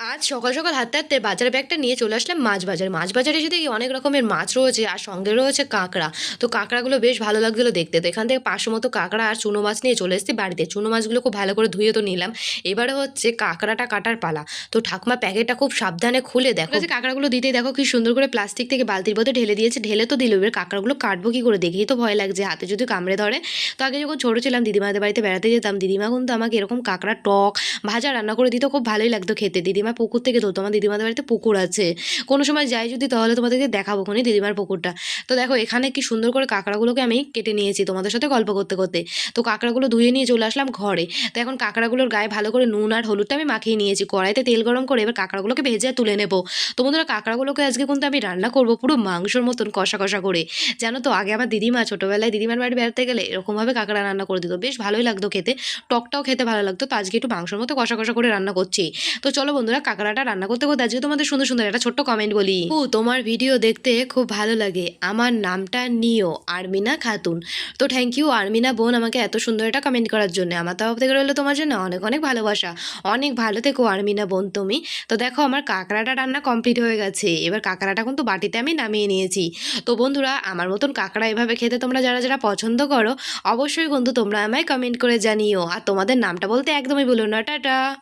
আজ সকাল সকাল হাঁটতে হাতে বাজারে ব্যাগটা নিয়ে চলে আসলাম মাছ বাজারে। মাছ বাজারে এসে দেখি অনেক রকমের মাছ রয়েছে আর সঙ্গে রয়েছে কাঁকড়া তো কাঁকড়াগুলো বেশ ভালো লাগছিল দেখতে। তো এখান থেকে পাঁচশো মতো কাঁকড়া আর চুনো মাছ নিয়ে চলে এসেছি বাড়িতে। চুনো মাছগুলো খুব ভালো করে ধুয়ে তো নিলাম। এবারে হচ্ছে কাঁকড়াটা কাটার পালা। তো ঠাকুমা প্যাকেটটা খুব সাবধানে খুলে দেখো। যে কাঁকড়াগুলো দিতে দেখো কি সুন্দর করে প্লাস্টিক থেকে বালতির মধ্যে ঢেলে দিয়েছে। ঢেলে তো দিল এবার কাঁকড়াগুলো কাটবো কী করে? দেখেই তো ভয় লাগছে হাতে যদি কামড়ে ধরে। তো আগে যখন ছোটো ছিলাম দিদিমাদের বাড়িতে বেড়াতে যেতাম। দিদিমা কিন্তু আমাকে এরকম কাঁকড়া টক ভাজা রান্না করে দিত খুব ভালোই লাগতো খেতে। দিদিমা পুকুর থেকে ধরতো, আমার দিদিমাদের বাড়িতে পুকুর আছে। কোনো সময় যাই যদি তাহলে তোমাদেরকে দেখাবো খনি দিদিমার পুকুরটা। তো দেখো, এখানে কি সুন্দর করে কাঁকড়াগুলোকে আমি কেটে নিয়েছি তোমাদের সাথে গল্প করতে করতে। তো কাঁকড়াগুলো ধুয়ে নিয়ে চলে আসলাম ঘরে। তো এখন কাঁকড়াগুলোর গায়ে ভালো করে নুন আর হলুদটা আমি মাখিয়ে নিয়েছি। কড়াইতে তেল গরম করে এবার কাঁকড়াগুলোকে ভেজে তুলে নেব। তো বন্ধুরা, কাঁকড়াগুলোকে আজকে কিন্তু আমি রান্না করব পুরো মাংসর মতন কষা কষা করে। জানো তো, আগে আমার দিদিমা ছোটোবেলায় দিদিমার বাড়ি বেড়াতে গেলে এরকমভাবে কাঁকড়া রান্না করে দিত। বেশ ভালোই লাগতো খেতে, টকটাও খেতে ভালো লাগতো। তো আজকে একটু মাংসর মতো কষা কষা করে রান্না করছি। তো চলো বন্ধুরা কাঁকড়াটা রান্না করতে করতে আজকে তোমাদের সুন্দর সুন্দর একটা ছোট্ট কমেন্ট বলি। ও, তোমার ভিডিও দেখতে খুব ভালো লাগে। আমার নামটা নিও, আর্মিনা খাতুন। তো থ্যাংক ইউ আর্মিনা বোন, আমাকে এত সুন্দর একটা কমেন্ট করার জন্য। আমার তরফ থেকে রইল তোমার জন্য অনেক অনেক ভালোবাসা। অনেক ভালো থেকো, আর্মিনা বোন তুমি। তো দেখো, আমার কাঁকড়াটা রান্না কমপ্লিট হয়ে গেছে। এবার কাঁকড়াটা কিন্তু বাটিতে আমি নামিয়ে নিয়েছি। তো বন্ধুরা, আমার মতন কাঁকড়া এভাবে খেতে তোমরা যারা যারা পছন্দ করো, অবশ্যই কিন্তু তোমরা আমায় কমেন্ট করে জানিও। আর তোমাদের নামটা বলতে একদমই বলো না। টাটা!